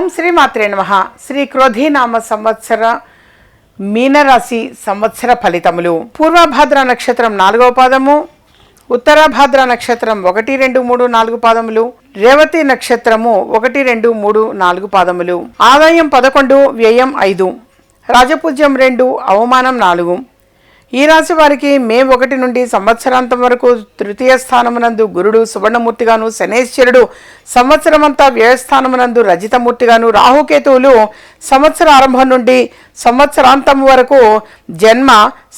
ఓం శ్రీ మాత్రే నమ. శ్రీ క్రోధీనామ సంవత్సర మీనరాశి సంవత్సర ఫలితములు. పూర్వభాద్ర నక్షత్రం నాలుగవ పాదము ఉత్తరాభాద్ర నక్షత్రం ఒకటి రెండు మూడు నాలుగు పాదములు రేవతి నక్షత్రము ఒకటి రెండు మూడు నాలుగు పాదములు. ఆదాయం పదకొండు వ్యయం ఐదు. రాజపూజ్యం రెండు అవమానం నాలుగు. ఈ రాశి వారికి మే ఒకటి నుండి సంవత్సరాంతం వరకు తృతీయ స్థానమునందు గురుడు సువర్ణమూర్తిగాను శనేశ్వరుడు సంవత్సరమంతా వ్యయస్థానమునందు రజితమూర్తిగాను రాహుకేతువులు సంవత్సర ఆరంభం నుండి సంవత్సరాంతం వరకు జన్మ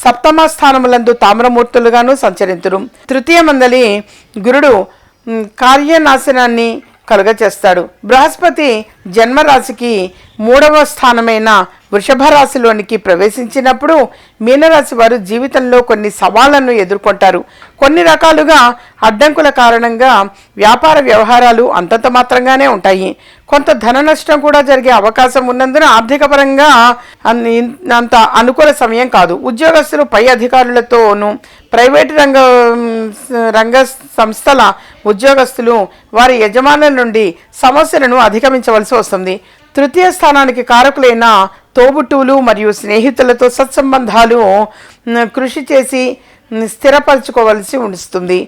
సప్తమ స్థానములందు తామ్రమూర్తులుగాను సంచరింతురు. తృతీయ మందలి గురుడు కార్యనాశనాన్ని కలుగచేస్తాడు. బృహస్పతి జన్మరాశికి మూడవ స్థానమైన వృషభ రాశిలోనికి ప్రవేశించినప్పుడు మీనరాశి వారు జీవితంలో కొన్ని సవాళ్ళను ఎదుర్కొంటారు. కొన్ని రకాలుగా అడ్డంకుల కారణంగా వ్యాపార వ్యవహారాలు అంతంత మాత్రంగానే ఉంటాయి. కొంత ధన నష్టం కూడా జరిగే అవకాశం ఉన్నందున ఆర్థిక పరంగా అంత అనుకూల సమయం కాదు. ఉద్యోగస్తులు పై అధికారులతోనూ ప్రైవేటు రంగ రంగ సంస్థల ఉద్యోగస్తులు వారి యజమానుల నుండి సమస్యలను అధిగమించవలసి వస్తుంది. తృతీయ స్థానానికి కారకులైన తోబుట్టువులు మరియు స్నేహితులతో సత్సంబంధాలు కృషి చేసి మ్, స్థిరపరచుకోవలసి ఉంటుంది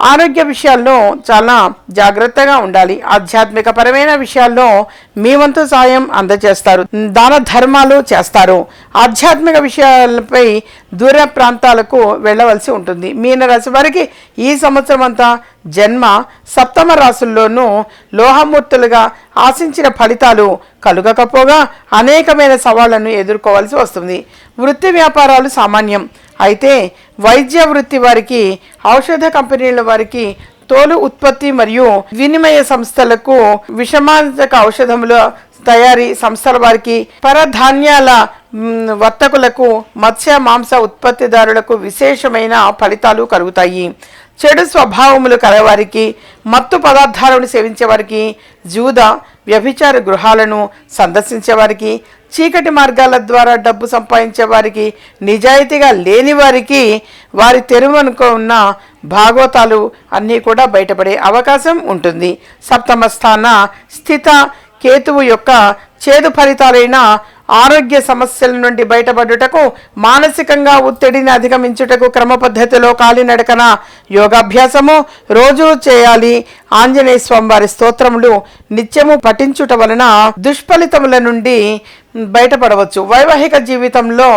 ఆరోగ్య విషయాల్లో చాలా జాగ్రత్తగా ఉండాలి. ఆధ్యాత్మిక పరమైన విషయాల్లో మీ వంతు సాయం అందజేస్తారు. దాన ధర్మాలు చేస్తారు. ఆధ్యాత్మిక విషయాలపై దూర ప్రాంతాలకు వెళ్ళవలసి ఉంటుంది. మీనరాశి వారికి ఈ సంవత్సరం అంతా జన్మ సప్తమ రాశుల్లోనూ లోహమూర్తులుగా ఆశించిన ఫలితాలు కలుగకపోగా అనేకమైన సవాళ్ళను ఎదుర్కోవాల్సి వస్తుంది. వృత్తి వ్యాపారాలు సామాన్యం. అయితే వైద్య వృత్తి వారికి ఔషధ కంపెనీల వారికి తోలు ఉత్పత్తి మరియు వినిమయ సంస్థలకు విషమాంతక ఔషధముల తయారీ సంస్థల వారికి పరధాన్యాల వర్తకులకు మత్స్య మాంస ఉత్పత్తిదారులకు విశేషమైన ఫలితాలు కలుగుతాయి. చెడు స్వభావములు కలవారికి మత్తు పదార్థాలను సేవించే వారికి జూద వ్యభిచార గృహాలను సందర్శించే వారికి చీకటి మార్గాల ద్వారా డబ్బు సంపాదించేవారికి నిజాయితీగా లేని వారికి వారి తెరువనుకో ఉన్న భాగవతాలు అన్నీ కూడా బయటపడే అవకాశం ఉంటుంది. సప్తమ స్థాన స్థిత కేతువు యొక్క చేదు ఫలితాలైన ఆరోగ్య సమస్యల నుండి బయటపడుటకు మానసికంగా ఒత్తిడిని అధిగమించుటకు క్రమ పద్ధతిలో కాలినడకన యోగాభ్యాసము రోజు చేయాలి. ఆంజనేయ స్వామివారి స్తోత్రములు నిత్యము పఠించుట వలన దుష్ఫలితముల నుండి బయటపడవచ్చు. వైవాహిక జీవితంలో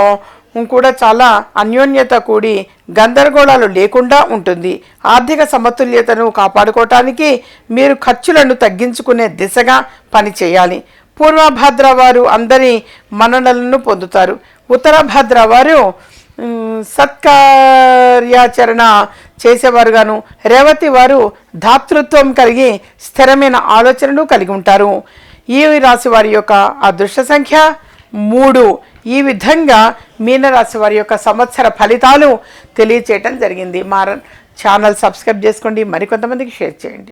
కూడా చాలా అన్యోన్యత కూడి గందరగోళాలు లేకుండా ఉంటుంది. ఆర్థిక సమతుల్యతను కాపాడుకోవటానికి మీరు ఖర్చులను తగ్గించుకునే దిశగా పనిచేయాలి. పూర్వభద్ర వారు అందరి మన్ననలను పొందుతారు. ఉత్తరభద్ర వారు సత్కార్యాచరణ చేసేవారుగాను రేవతి వారు ధాతృత్వం కలిగి స్థిరమైన ఆలోచనలు కలిగి ఉంటారు. ఈ రాశి వారి యొక్క అదృష్ట సంఖ్య మూడు. ఈ విధంగా మీనరాశి వారి యొక్క సంవత్సర ఫలితాలు తెలియచేయటం జరిగింది. మా ఛానల్ సబ్స్క్రైబ్ చేసుకోండి. మరికొంతమందికి షేర్ చేయండి.